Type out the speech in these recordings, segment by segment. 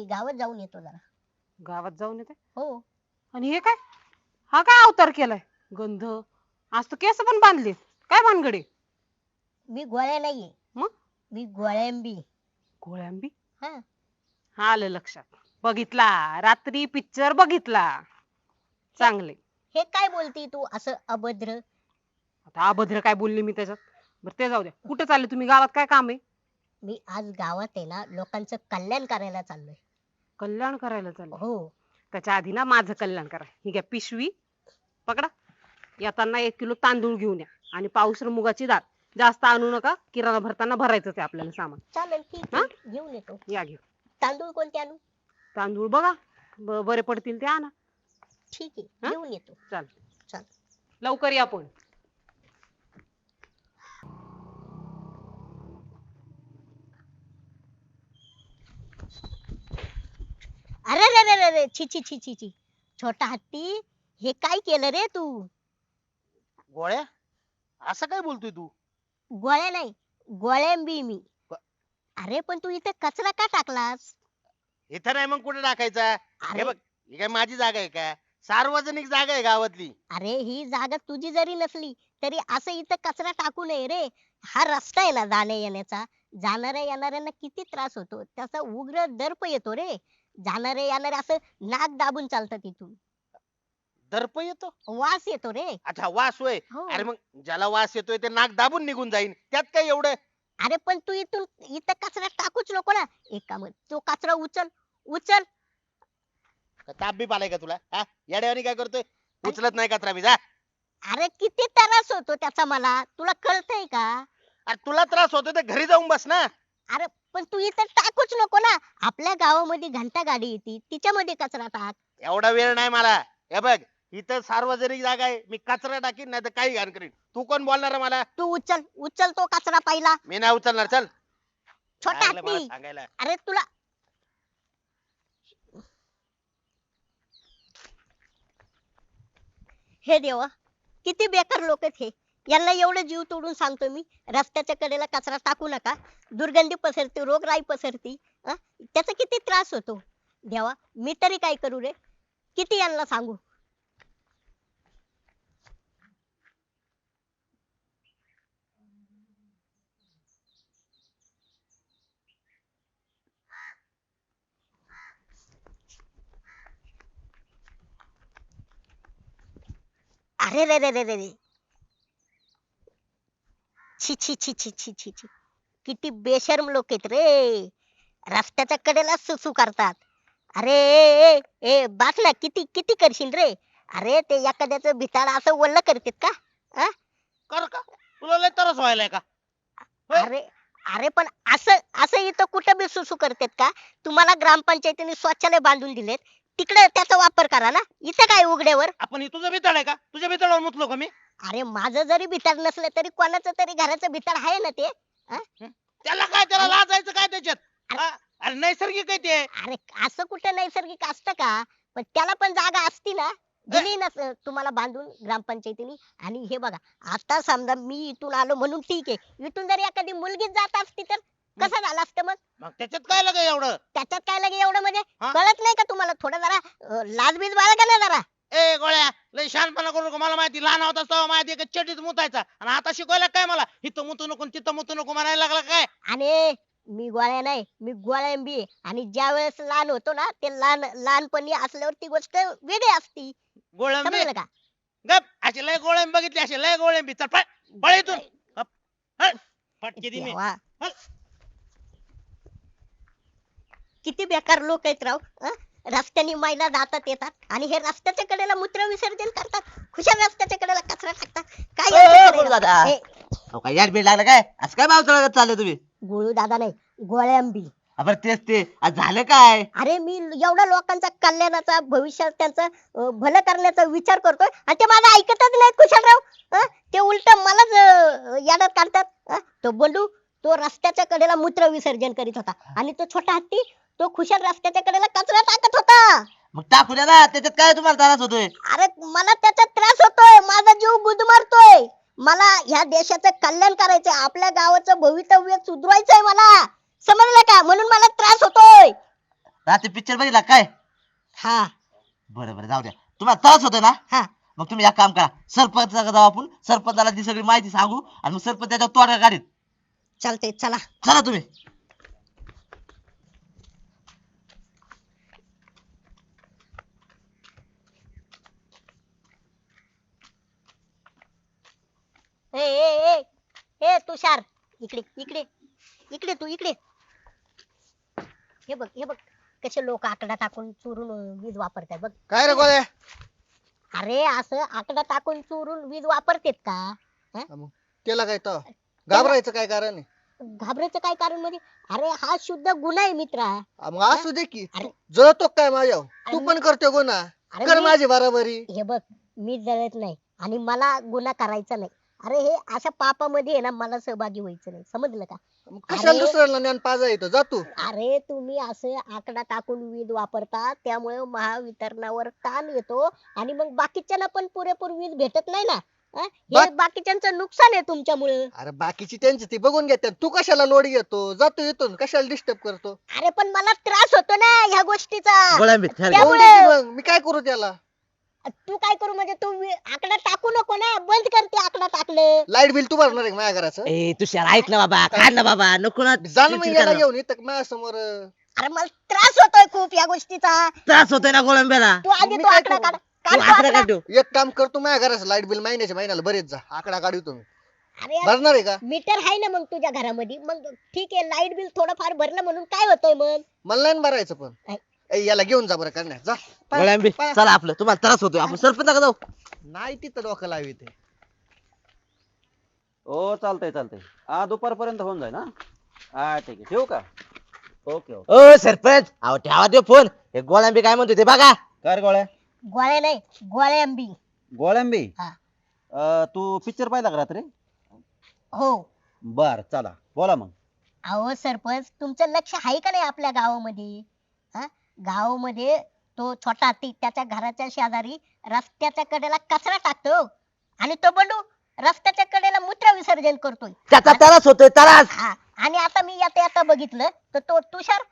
मी गावात जाऊन येतो जरा. गावात जाऊन येते? हो. आणि हे काय? हा काय अवतार केलाय? गंध. आज तर केस पण बांधले काय भानगडे? मी गोळ्या नाहीये. मग? मी गोळ्यांबी. गोळ्यांबी? हा. हा आलं लक्षात. बघितला. रात्री पिक्चर बघितला. चांगले. हे काय बोलती तू? असं अभद्र? आता अभद्र काय बोलले मी त्याच्यात? बरं ते जाऊ द्या. कुठे चालले तुम्ही? गावात काय काम आहे? मी आज गावात आहे ना लोकांचं कल्याण करायला चाललोय. कल्याण करायला चाललं. हो. त्याच्या आधी ना माझं कल्याण करा. ही घ्या पिशवी पकडा. येताना एक किलो तांदूळ घेऊन या. आणि पावसर मुगाची डाळ जास्त आणू नका किराणा भरताना भरायचंच आहे आपल्याला सामान. चालेल ठीक आहे. घेऊन येतो. या घेऊ तांदूळ कोणते आणू? तांदूळ बघा. ब- बरे पडतील ते आणा. ठीक आहे. हा? घेऊन येतो. चाल चाल लवकर या पण. अरे रे रे रे रे छी छी छी छी छी. छोटा हत्ती हे काय केलं रे तू? गोळ्या? असं काय बोलतोय तू? गोळ्या नाही गोळ्यांबी मी. अरे पण तू इथे कचरा का टाकलास? इथं नाही मग कुठे टाकायचा? हे अरे बघ ही काय माझी जागा आहे का? सार्वजनिक जागा आहे गावातली. अरे ही जागा तुझी जरी नसली तरी असं इथं कचरा टाकू नये रे. हा रस्ता आहे ना जाण्या येण्याचा जाणाऱ्या येणाऱ्यांना किती त्रास होतो. त्याचा उग्र दर्प येतो रे. जाणारे येणारे असं नाक दाबून चालतात तिथून दर्प येतो? वास येतो रे. अच्छा वास होय. हो. अरे मग ज्याला वास येतोय ते नाक दाबून निघून जाईन. त्यात काय एवढं? अरे पण तू इथून इथं कचरा टाकूच नको ना. एक काम कर, तो कचरा उचल उचल. का ताप बी पालाय का तुला? हा? येड्यावानी काय करतोय? उचलत नाही कचरा बी जा. अरे किती त्रास होतो त्याचा मला. तुला कळतंय का? अरे तुला त्रास होतोय तर घरी जाऊन बस ना. अरे पण तू इथं टाकूच नको ना. आपल्या गावामध्ये घंटा गाडी येते तिच्यामध्ये कचरा टाक. एवढा वेळ नाही मला. हे बघ इथं सार्वजनिक जागा आहे मी कचरा टाकीन नाही तर काही घाण करीन. तू कोण बोलणार आहे मला? तू उचल उचल तो कचरा पहिला. मी नाही उचलणार चल. छोटा लागलं मला हत्ती सांगायला. अरे तुला हे देवा किती बेकार लोक हे. यांना एवढं जीव तोडून सांगतो मी. रस्त्याच्या कडेला कचरा टाकू नका. दुर्गंधी पसरते रोगराई पसरती अं? त्याचा किती त्रास होतो? देवा मी तरी काय करू रे? किती यांना सांगू? अरे रे रे रे रे रे. छी छी छी छी छी छी छी. किती बेशर्म लोक आहेत रे. रस्त्याच्या कडेला सुसू करतात. अरे ए, ए, ए बास ना किती किती करशील रे? अरे ते एखाद्याचं भिताड असं वल्ल करतात का? कर का? तुला लय तरच व्हायलाय का? होय. अरे अरे पण असं असं इथं कुठं बी सुसू करतात का? तुम्हाला ग्रामपंचायतीने शौचालय बांधून दिलेत. तिकडे त्याचा वापर करा ना. इथं काय उघड्यावर? आपण हे तुझं बितड आहे का? तुझ्या बितडावर मुतलो का मी? अरे माझं जरी भिताड नसलं तरी कोणाचं तरी घराचं भिताड आहे ना ते? त्याला काय त्याला लाजायचं काय त्याच्यात? हा? अरे नैसर्गिक आहे ते. अरे असं कुठं नैसर्गिक असतं का? पण त्याला पण जागा असती ना? दिली ना स- तुम्हाला बांधून ग्रामपंचायतीने? आणि हे बघा आता समजा मी इथून आलो म्हणून ठीक आहे. इथून जर एखादी मुलगी जात असती तर कसं झालं असतं मग? मग त्याच्यात काय लागे एवढं? त्याच्यात काय लगे एवढं म्हणजे? हा? कळत नाही का तुम्हाला? थोडं जरा लाजबीज बाळगा ना जरा. ए गोळ्या लय शहाणपणा करू नको. मला माहिती लहान होता तेव्हा माहिती का चटीत मुतायचा. आणि आता शिकवायला काय मला? इथं मुतू नको आणि तिथं मुतू नको म्हणायला लागला काय? आणि मी गोळ्या नाही मी गोळ्यांबी आहे. आणि ज्या वेळेस लहान होतो ना ते लहान लहानपणी असल्यावर ती गोष्ट वेगळी असती. गोळ्यांबी समजलं का? गप. असे लय गोळ्यां बघितले असे लय गोळ्यांबी चल पळ पळ इथून. हप, हट. फटके देवा. हल. किती बेकार लोक आहेत राव? रस्त्याने महिला जातात येतात. आणि हे रस्त्याच्या कडेला मूत्र विसर्जन करतात. खुशाल रस्त्याच्या कडेला कचरा टाकतात. काय यांचं करायला? हे, अहो, काय याड बीड लागलं काय? असं काय भाव चढत चालले तुम्ही? गुळू दादा नाही गोळ्यांबी. आपण तेच ते. आज झालं काय? अरे मी एवढ्या लोकांचा कल्याणाचा भविष्यात त्यांचं अं, भलं करण्याचा विचार करतोय. आणि ते माझं ऐकतच नाहीत कुशलराव? ते उलट मलाच अं, याडात काढतात? तो बंडू तो रस्त्याच्या कडेला मूत्र विसर्जन करीत होता. आणि तो छोटा हत्ती तो खुशाल रस्त्याच्या कडेला कचरा टाकत होता. मग टाकू द्या ना त्याच्यात काय तुम्हाला त्रास होतोय? अरे मला त्याचा त्रास होतोय. माझा जीव गुदमरतोय. मला ह्या देशाचं कल्याण करायचंय. आपल्या गावाचं भवितव्य सुधरवायचंय मला. समजलं का? म्हणून मला त्रास होतोय. रात्री पिक्चर बघितला काय? हा. बरं बरं जाऊ द्या. तुम्हाला त्रास होतोय ना? हा. मग तुम्ही एक काम करा. सरपंचाकडे जाऊ आपण. सरपंचाला ती सगळी माहिती सांगू. आणि मग सरपंच त्याच्यावर तोडगा काढीत चालतंय चला. चला तुम्ही. ए ए ए. ए तुषार. इकडे इकडे. इकडे तू इकडे. हे बघ हे बघ. कसे लोक आकडा टाकून चोरून वीज वापरतात बघ. काय रे गोळ्या अरे असं आकडा टाकून चोरून वीज वापरतेत का? केलं काय तर घाबरायचं काय कारण आहे? घाबरायचं काय कारण म्हणजे अरे हा शुद्ध गुन्हा आहे मित्रा. आ, मग असू दे की. अरे. जळतो काय माझ्या तू पण करतो गुन्हा. अरे कर मी- माझी बराबरी. हे बघ मी जळत नाही. आणि मला गुन्हा करायचा नाही. अरे हे अशा पापामध्ये आहे ना मला सहभागी व्हायचं नाही. समजलं का? कशाला. दुसऱ्याला ज्ञान पाजा येतं जा तू. अरे तुम्ही असं आकडा टाकून वीज वापरता त्यामुळे महावितरणावर ताण येतो आणि मग बाकीच्यांना पण पुरेपूर वीज भेटत नाही ना? अं? हे बाकीच्यांचं नुकसान आहे तुमच्यामुळे. अरे बाकीची त्यांची ती बघून घेतात तू कशाला लोड घेतो? जातो इथून. कशाला डिस्टर्ब करतो? अरे पण मला त्रास होतो ना ह्या गोष्टीचा. गोळ्याबी त्या- जाऊन दे की मग? मी काय करू त्याला? तू काय करू म्हणजे तू वी- आकडा टाकू नको ना. बंद करते आकडा टाकलं. लाइट बिल तू भरणार आहे का माझ्या घराचं? ए तुषार ऐक ना बाबा. काढ ना बाबा. नको ना जाण मग चिडचिड याला. घेऊन इथं माझ्यासमोर. अरे मला त्रास होतोय खूप या गोष्टीचा. त्रास होतोय ना गोळंब्याला तू आधी मी तो काय आकडा करू? काढ तू काढ तो आकडा आकडा. काढ. एक काम करतो माझ्या घराचं लाइट बिल महिन्याच्या महिन्याला बरेच जा. आकडा काढू तुम्ही. अरे यार, भरणार आहे का? मीटर आहे ना मग तुझ्या घरामध्ये. मग ठीक आहे लाइट बिल थोडंफार भरलं म्हणून काय होतंय मग? मला नाही भरायचं पण. ए, याला घेऊन जा बरं करण्या. जा. पळा, गोळ्यांबी पळा. चला आपलं. तुम्हाला त्रास होतोय. आपण सरपंचाकडे जाऊ. नाही तिथं डोकं लावी ते. हो चालतंय चालतंय. हा दुपारपर्यंत होऊन जाईल ना हा ठीक आहे. ठेवू का? Okay okay. ओ सरपंच. अहो ठेवा ते फोन. हे गोळ्यांबी काय म्हणतो ते बघा. काय रे गोळ्या? गोळ्या नाही गोळ्या आंबी गोळ्यांबी हा. अं, तू पिक्चर पाहिला का रात्री? हो. बर चला. बोला मग. अहो सरपंच तुमचं लक्ष आहे का नाही आपल्या गावामध्ये? हा? गावामध्ये तो छोटा हत्ती त्याच्या घराच्या शेजारी रस्त्याच्या कडेला कचरा टाकतो. आणि तो बंडू रस्त्याच्या कडेला मूत्र विसर्जन करतोय. त्याचा त्रास होतोय त्रास. हा आणि आता मी आता आता बघितलं तर तो तुषार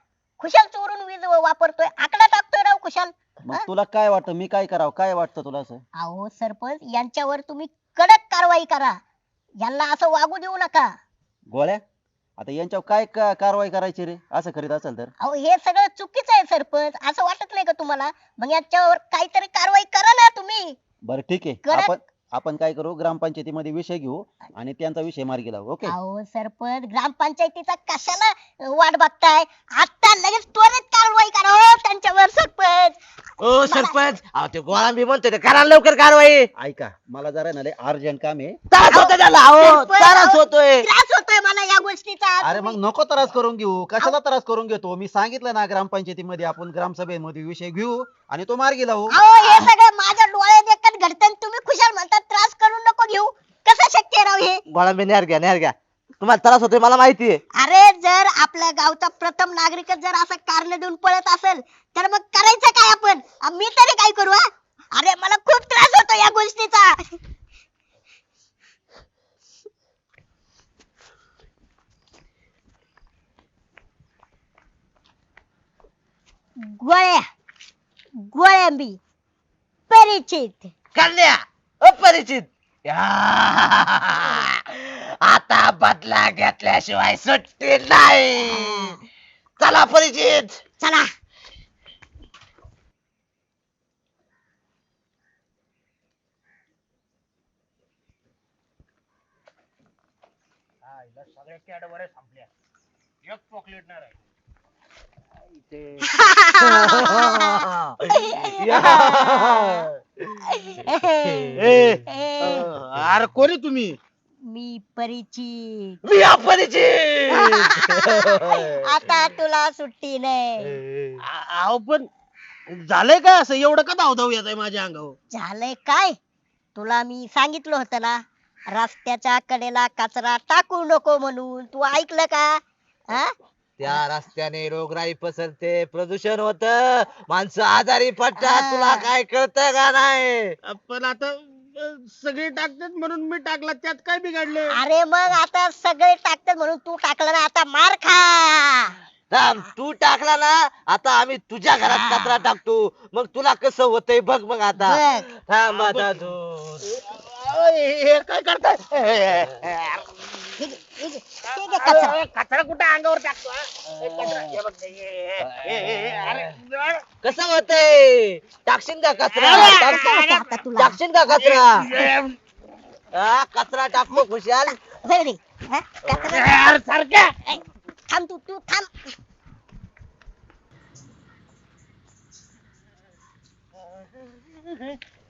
खुशाल चोरून वीज वापरतोय. आकडा टाकतोय राव खुशाल. मग तुला काय वाटतं? मी काय करावं? काय वाटतं तुला असं? अहो सरपंच यांच्यावर तुम्ही कडक कारवाई करा. यांना असं वागू देऊ नका. गोळ्या? आता यांच्यावर काय का- कारवाई करायची रे? असं करीत असेल तर? अहो हे सगळं चुकीचं आहे सरपंच. असं वाटत नाही का तुम्हाला? मग याच्यावर काहीतरी कारवाई करा ना तुम्ही. बरं ठीक आहे. आपण आपण काय करू? ग्रामपंचायतीमध्ये विषय घेऊ आणि त्यांचा विषय मार्गी लावू ओके? अहो सरपंच ग्रामपंचायतीचा कशाला वाट बघताय? आता लगेच त्वरित कारवाई करा हो त्यांच्यावर सरपंच! ओ सरपंच! अहो ते गोळांबी म्हणतोय ते करा लवकर कारवाई! ऐका मला जरा ना अर्जंट काम आहे. त्रास होतोय त्याला अहो सरपंच, त्रास अहो, होतोय! त्रास होतोय मला या गोष्टीचा! अरे मग नको त्रास करून घेऊ. कशाला त्रास करून घेतो? मी सांगितलं ना ग्रामपंचायतीमध्ये आपण ग्रामसभेमध्ये विषय घेऊ आणि तो मार्गी लावू. अहो हे सगळं माझ्या डोळ्यात घडतं तुम्ही खुशाल म्हणतात त्रास करून नको घेऊ. कसं शक्य राव हे? गोळांबी नेहर घ्या नेहर घ्या. तुम्हाला त्रास होतोय मला माहितीये अरे जर आपल्या गावचा प्रथम नागरिक जर असं कारण देऊन पळत असेल तर मग करायचं काय आपण? मी तरी काय करू हा? अरे मला खूप त्रास होतो या गोष्टीचा. गोळ्या गोळ्यांबी परिचित. कन्या अपरिचित. आता बदला घेतल्याशिवाय सुट्टी नाही. चला परिचित. चला. सगळ्या कॅडबऱ्या संपल्या एक चॉकलेट नाही राहिलं. ए, अरे कोणी तुम्ही मी परिचित मी अपरिचित आता तुला सुट्टी नाही आ- अहो पण झालंय काय असं? एवढं का धावधाव येत आहे माझ्या अंगावर? झालंय काय? तुला मी सांगितलं होतं ना रस्त्याच्या कडेला कचरा टाकू नको म्हणून. तू ऐकलं का? हा? त्या रस्त्याने रोगराई पसरते प्रदूषण होत. माणसं आजारी पडतात. तुला काय कळतं का नाही? पण आता अ, सगळे टाकतात म्हणून मी टाकला त्यात काय बिघडले? अरे मग आता सगळे टाकतात म्हणून तू टाकलं ना आता मार खा. थांब तू टाकला ना आता आम्ही तुझ्या घरात कचरा टाकतो. मग तुला कसं होतंय बघ मग आता. बघ. थांब आता तू. हे काय करताय? घे, हे घे कचरा. कचरा कुठे अंगावर टाकतो हा? हे कचरा, हे बघ, हे, हे, हे, हे, अरे, कसं होतंय? टाकशील का कचरा? कसं टाक- होतं आता तुला टाकशील का कचरा? हा, कचरा टाकतो खुशाल. होय रे हा? कचरा अरे, सारख्या ऐ, थांब तू तू थांब.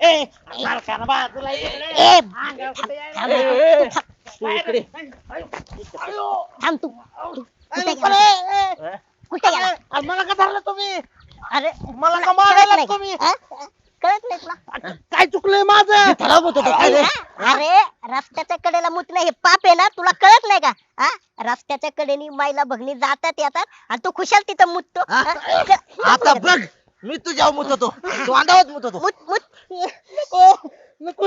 ए सारख्या ना बाजूला ये. ए अंगावर कुठे यायला? थांब. ए, रे, ए, तू थांब. तू इकडे. अयो. थांब तू. तू कुठे अरे, गेला? ए, ए, कुठे गेला? अरे, मला का धरलं तुम्ही? अरे मला तुला का मारायला कळत नाही तुम्ही? का? हा? कळत नाही तुला? काय चुकलंय माझं? खराब होत? अरे रस्त्याच्या कडेला मुतणं हे पाप आहे ना तुला कळत नाही का? हा रस्त्याच्या कडेनी माईला भगणी जातात येतात आणि तू खुशाल तिथं मुततो. हा? हा? क- आता बघ मी तुझ्या मुत होतो तू अंगावत मुत होतो मुत मुत. नको नको.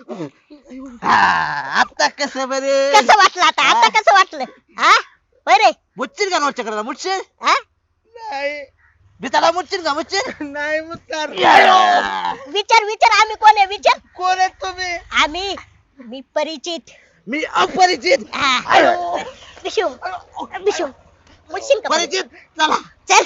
आता कसं बरे? कसं वाटलं आता? आता कसं वाटलं? हा? होय रे? मुच्चिल का नोटच्या कडे मुच्चिल हा? नाही. बिचारा मुच्चिल का मुच्चिल नाही मुत्कार विचार विचार आम्ही कोण आहे? विचार. कोण आहेत तुम्ही? आम्ही मी परिचित. मी अपरिचित. हा. विशू विशू. मुतशील का? परिचित? चला. चल.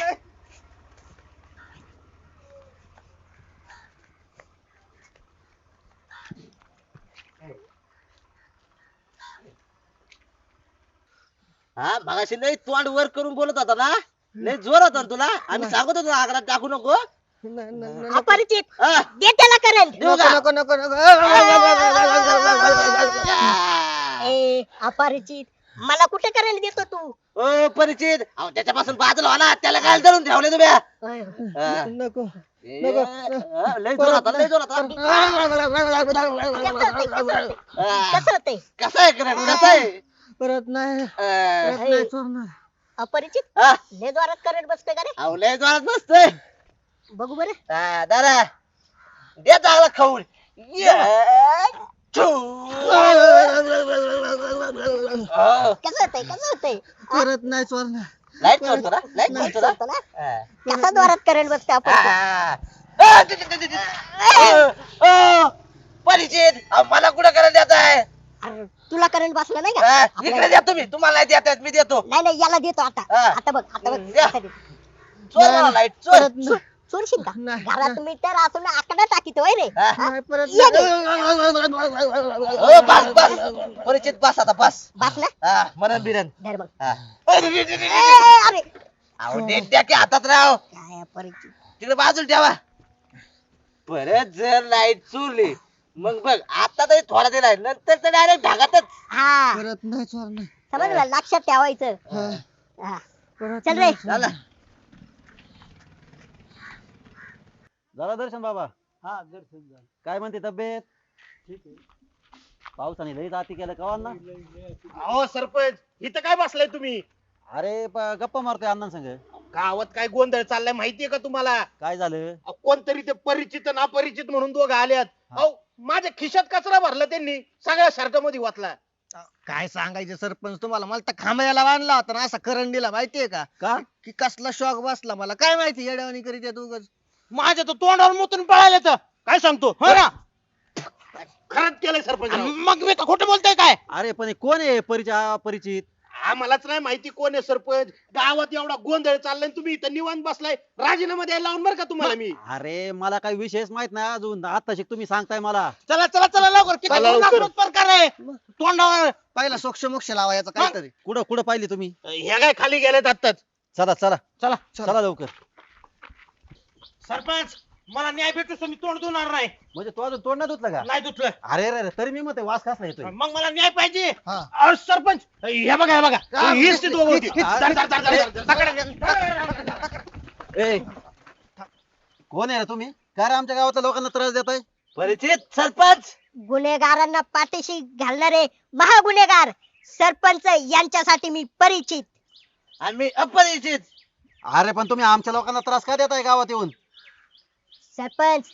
हा मगाशी लय तोंड वर करून बोलत होता ना लय जोर होता ना तुला आम्ही सांगत होतो आकडा टाकू नको न- न- न- अपरिचित हा, दे त्याला करंट देऊ का? नको नको नको ए अपरिचित मला कुठे करंट देतो तू ओ परिचित अहो त्याच्यापासून बाजूला व्हा ना त्याला काय धरून ठेवले तुम्ही हा. नको ए, हा, लय जोर होता लय जोर होता हा, कसं होतंय कसं आहे करंट कसं आहे परत नाही. अं, परत नाही सोडणार. अपरिचित? हा, लय जोरात करंट बसतोय का रे? अहो लय जोरात बसतोय. बघू बरं. हा, दादा. दे चांगला खाऊन ये. छू. हो. कसं होतंय कसं होतंय? परत नाही सोडणार लाइट चोरतो ना? लाइट चोरतो ना? होतं ना? हा. कसा जोरात करंट बसतोय आपण? हा. परिचित. मला कुठं करायला देत आहे अरे, तुला करंट बसला नाही का? हा, इकडे द्या तुम्ही. तुम्हाला नाही देत आहेत, मी देतो. नाही नाही याला देतो आता. हा. आता बघ आता बघ. हम्म, द्या. आता दे. चोर मला लाइट चोर. परत. चोरशील का? नाही, घरात मीटर असून आकडा टाकीतो होय रे. हा. नाही परत ये घे. बस बस. परिचित बस आता बस. बस ना. हा मरण बिरण. धर मग हा. ए, अरे. अहो द्या की हातात राव. काय परिचित? तिकडे बाजूला ठेवा. परत जर लाइट चोरली मग बघ आता तरी थोडा दिलाय नंतर तर डायरेक्ट ढागातच हा. परत नाही सोडणार समजलं लक्षात ठेवायचं. हा. हा. परत चल रे. नाही. झालं झालं दर्शन बाबा? हा दर्शन काय म्हणते तब्येत? ठीक आहे. पावसाने लई जाती केलं कवा ना अहो सरपंच इथं काय बसलाय तुम्ही? अरे प- गप्पा मारतोय अण्णां संग गावात काय गोंधळ चाललाय माहितीये का तुम्हाला? काय झालं? अहो, कोणतरी ते परिचित आणि अपरिचित म्हणून दोघं आल्यात. अहो माझ्या खिशात कचरा भरला त्यांनी. सगळ्या शर्टमध्ये वाचला काय सांगायचं सरपंच तुम्हाला? मला तर खांबायला बांधला होता ना असा करंट दिला माहितीये का? का? की कसला शॉक बसला मला. काय माहिती येड्यावानी करीत येत उगाच. माझ्या तर तोंडावर मुतून पळाले तर काय सांगतो? हो? ना खरंच केलंय सरपंच. मग मी तर खोटं बोलतोय काय? अरे पण हे कोण आहे परिचय परिचित आम्हालाच नाही माहिती कोण आहे सरपंच. गावात एवढा गोंधळ चाललाय आणि तुम्ही इथं निवांत बसलाय. राजीनामा द्यायला लावून बरं का तुम्हाला मी? अरे मला काही विषयच माहीत नाही अजून. आता शिक तुम्ही सांगताय मला. चला चला चला लवकर. किती चला लवकर. नासमोस प्रकार आहे? तोंडावर पहिला सोक्ष मोक्ष लावायचा काहीतरी. कुठं कुठं पाहिली तुम्ही? ह्या काय खाली गेलेत आत्ताच? चला चला. चला. चला लवकर. सरपंच मला न्याय भेटू मी तोंड धुणार नाही म्हणजे तू अजून तोंड नाही धुतलं का नाही धुतलं अरे अरे अरे, तरी मी मग वास कसला येतोय मग मला न्याय पाहिजे हा. अहो, सरपंच हे बघा हे बघा हा, हीच ती दोघं होती. हा. धर, धर, धर, धर, धर, धर. ए कोण आहे रे तुम्ही काय रे आमच्या गावातल्या लोकांना त्रास देताय परिचित सरपंच गुन्हेगारांना पाठीशी घालणारे महागुन्हेगार सरपंच यांच्यासाठी मी परिचित आणि मी अपरिचित अरे पण तुम्ही आमच्या लोकांना त्रास का देताय गावात येऊन सरपंच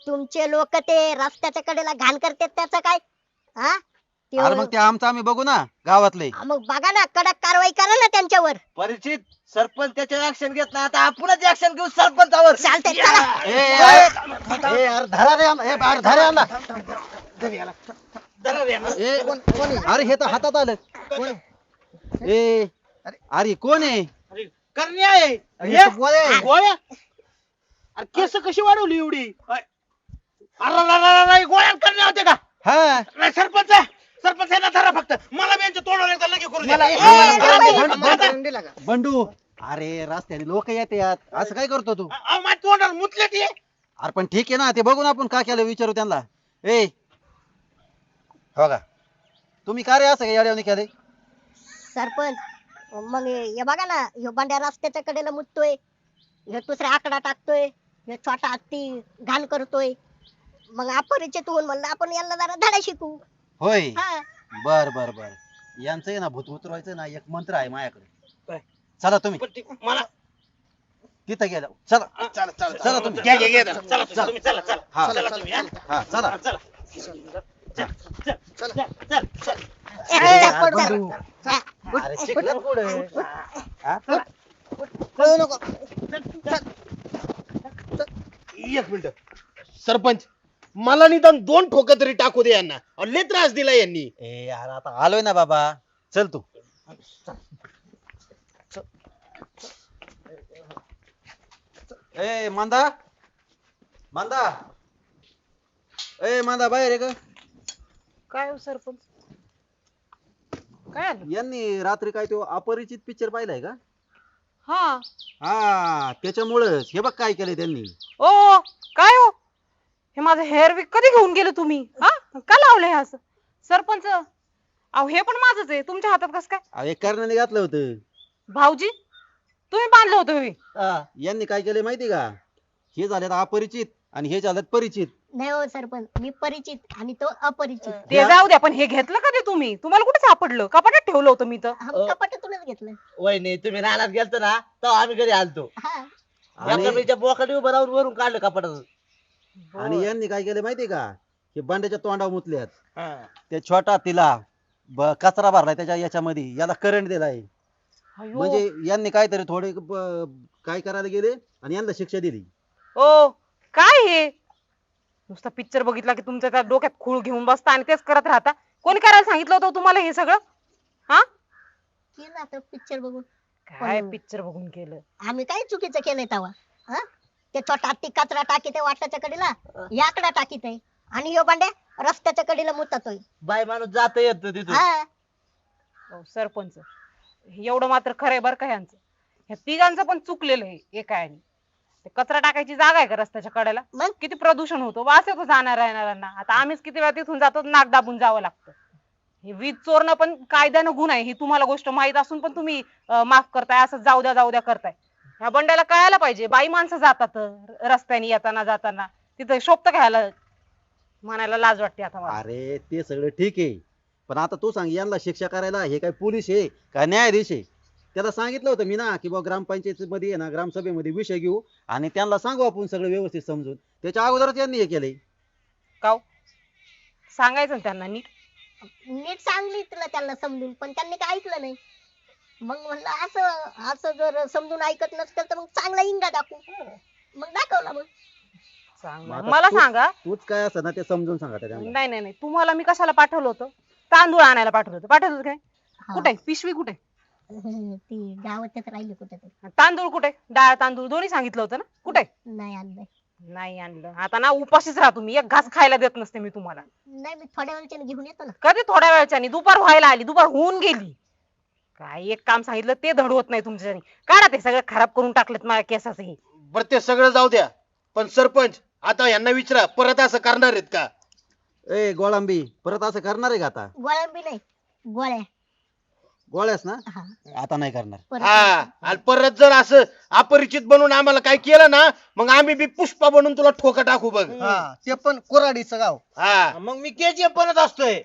तुमचे लोक ते रस्त्याच्या कडेला घाण करतात त्याचं काय? हा? ते अरे मग ते आमचं आम्ही बघू ना गावातले. हा, मग बघा ना कडक कारवाई करा ना त्यांच्यावर. परिचित सरपंच त्याच्यावर ऍक्शन घेत नाही. आता आपणच ऍक्शन घेऊ सरपंचावर. चालतंय चला. ए, ए, ए, अरे धरा रे यांना, ए, अरे धरा यांना. ए, अरे हे तर हातात आलं. ए अरे कोण आहे? करण्या आहे. हे गोळ्या. अरे केस कशी वाढवली एवढी? अरे गोळ्या करण्या होते का? हा. नाही, सरपंच सरपंच यांना धरा फक्त. मला बी यांच्या तोंडावर एकदा लगे करू द्या. मला- ए, करून? बंडू अरे रस्त्याने लोक येते यात. असं काय करतो तू? अहो, माझ्या तोंडावर मुतले ते. अरे पण ठीक आहे ना ते बघून आपण का केलं विचारू त्यांना. ए. हो का? तुम्ही का रे असं याड्याने केले? सरपंच मग हे हे बघा ना ह्यो बांड्या रस्त्याच्या कडेला मुततोय. ह्यो दुसरा आकडा टाकतोय. छोटा हत्ती घाण करतोय. मग अपरिचित होऊन म्हणलं आपण यांना जरा धडा शिकू. होय. हा. बर बर बर. यांचं आहे ना भूत उतरवायचं ना एक मंत्र आहे माझ्याकडे. काय? चला तुम्ही. पण ते मला तिथं गेलं. चला. चला चला चला तुम्ही. घ्या घ्या घ्या. चला चला तुम्ही चला. चला हा. चला तुम्ही हा. हा चला. चला चल. चल. चल चल चल. ए, अरे, पड जरा. बंडू. हा. अरे शिकलं पुढे. हा? कळू नको. एक मिनिट. सरपंच मला निदान दोन ठोके तरी टाकू दे यांना. अहो, लय त्रास दिला यांनी. ए यार आता आलोय ना बाबा. चल तू. ए मांदा. मांदा. ए मांदा बाहेर आहे का काय हो सरपंच? काय आलं? यांनी रात्री काय तो अपरिचित पिक्चर पाहिलाय का? हा. हा त्याच्यामुळेच. हे बघ काय केलंय त्यांनी. ओ काय हो? हे माझं हेअर विक कधी घेऊन गेले तुम्ही? हा? का लावलं हे असं? सरपंच अहो हे पण माझंच आहे. तुमच्या हातात कस काय? अहो, एक कर्णाने घातलं होतं. भाऊजी तुम्ही बांधलं होतं हे. हा. यांनी काय केलंय माहिती का? हे झालेत अपरिचित आणि हे झालेत परिचित. नाही हो सरपंच मी परिचित आणि तो अपरिचित. ते जाऊ द्या पण हे घेतलं कधी तुम्ही? तुम्हाला कुठे सापडलं? कपाटात ठेवलं होतं मी तर. कपाटातूनच घेतलं. वहिनी तुम्ही रानात गेलतो ना तेव्हा आम्ही घरी आलतो. हा. आणि एका बोकडे उभं राहून वरून काढलं कपाटात आणि यांनी काय केलंय माहिती का? हे बांड्याच्या तोंडावर मुतल्यात. हा. ते छोटा तिला ब- कचरा भरलाय त्याच्या याच्यामध्ये. याला करंट दिलाय. अयो. म्हणजे यांनी काहीतरी थोडे ब- काय करायला गेले आणि यांना शिक्षा दिली. ओ काय हे? नुसता पिक्चर बघितला की तुमच्या त्या डोक्यात खूळ घेऊन बसता आणि तेच करत राहता. कोणी करायला सांगितलं होतं तुम्हाला हे सगळं? हा? केलं आता पिक्चर बघून. काय पण- पिक्चर बघून केलं? आम्ही काय चुकीचं केलंय तेव्हा हा? ते छोटा हत्ती कचरा टाकीत आहे वाटाच्या कडेला. याकडा टाकीत आहे. आणि ह्यो बांड्या रस्त्याच्या कडेला मुततोय. बाई माणूस जात येत तिथून. हा. अहो, सरपंच एवढं मात्र खरंय बरं का ह्यांचं? ह्या तिघांचं पण चुकलेलं आहे एकाने ते कचरा टाकायची जागा आहे का रस्त्याच्या कडेला? मग? किती प्रदूषण होतो? वास येतो जाणाऱ्या येणाऱ्यांना आता आम्हीच किती वेळा तिथून जातो नाक दाबून जावं लागतं. हे वीज चोरणं पण कायद्यानं गुन्हा आहे. ही तुम्हाला गोष्ट माहीत असून पण तुम्ही अं, माफ करताय. असं जाऊ द्या जाऊ द्या करताय. ह्या बंड्याला कळायला पाहिजे. बाई माणसं जातात र- रस्त्याने येताना जाताना. तिथं शोभत घ्यायला म्हणायला लाज वाटते आता मला. अरे ते सगळं ठीक आहे. पण आता तू सांग यांना शिक्षा करायला हे काय पोलीस आहे का न्यायाधीश आहे? त्याला सांगितलं होतं मी ना की बा ग्रामपंचायत मध्ये आहे ना ग्रामसभेमध्ये विषय घेऊ आणि त्यांना सांगू आपण सगळं व्यवस्थित समजून. त्याच्या अगोदरच यांनी हे केलंय. काव सांगायचं ना त्यांना नीट. नीट सांगितलं त्यांना समजून पण त्यांनी काय ऐकलं नाही. मग म्हणलं असं असं जर समजून ऐकत नसतं तर मग चांगला इंगा दाखवू. मग दाखवला मग. सांग मग आता मला तू- सांगा. तूच काय असं ना ते समजून सांगा त्यांना. नाही नाही नाही. तुम्हाला मी कशाला पाठवलं होतं? तांदूळ आणायला पाठवलं होतं. पाठवलं होतं काय? हा. कुठे? पिशवी कुठे? ती गावातच राहिली कुठेतरी. तांदूळ कुठे? डाळ तांदूळ दोन्ही सांगितलं होतं ना? कुठे? नाही आणलंय. नाही आणलं. आता ना उपाशीच राहा तुम्ही. एक घास खायला देत नसते मी तुम्हाला. नाही मी थोड्या वेळच्याने घेऊन येतो ना. कधी थोड्या वेळच्यानी? दुपार व्हायला आली दुपार होऊन गेली. काय एक काम सांगितलं ते धड होत नाही तुमच्यानी. काढा ते सगळं खराब करून टाकलेत माझ्या केसाचं. हे बरं ते सगळं जाऊ द्या. पण सरपंच आता यांना विचारा परत असं करणार आहेत का? ए गोळांबी परत असं करणार आहे का आता? गोळ्या बी नाही गोळ्या. गोळ्यास ना? हा. आता नाही करणार. परत हा आणि परत जर असं अपरिचित बनून आम्हाला काय केलं ना मग आम्ही बी पुष्पा बनून तुला ठोका टाकू बघ. हा ते पण कोराडीचं गाव. हा. मग मी केजीएफ बनत असतोय.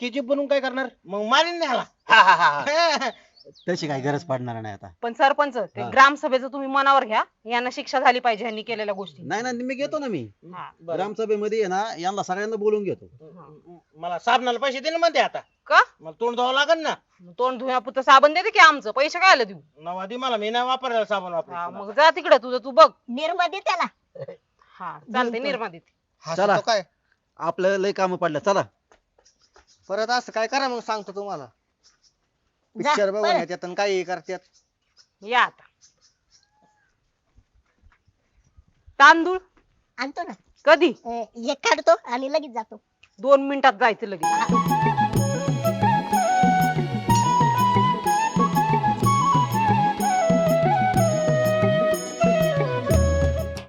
केजीएफ बनून काय करणार? मग मारीन न्याला हा हा हा हा. तशी काही गरज पडणार नाही आता. पण सरपंच ते हा. ग्रामसभेचं तुम्ही मनावर घ्या. यांना शिक्षा झाली पाहिजे यांनी केलेल्या गोष्टी. नाही ना मी घेतो ना मी. हा. ग्रामसभेमध्ये आहे ना यांना सगळ्यांना बोलून घेतो. मला साबणाला पैसे दे ना म्हणते आता. का? मला तोंड धुवावं लागेल ना. तोंड धुण्यापुरतं साबण देते की आमचं. पैसे काय आलं देऊ? नवा दे मला मी नाही वापरायला साबण हा, वापर मग जा तिकडे तुझं तू बघ. निर्मा दे त्याला हा चालते निर्मा देते. चला. हसतो काय? आपलं लय काम पडलं. चला. परत असं काय करा मग सांगतो तुम्हाला. जा, पिक्चर बघून पळ. येतात आणि काही करतात या आता. तांदूळ? आणतो ना. कधी? अं, एक काढतो आणि लगेच जातो. दोन मिनिटात जायचं लगेच.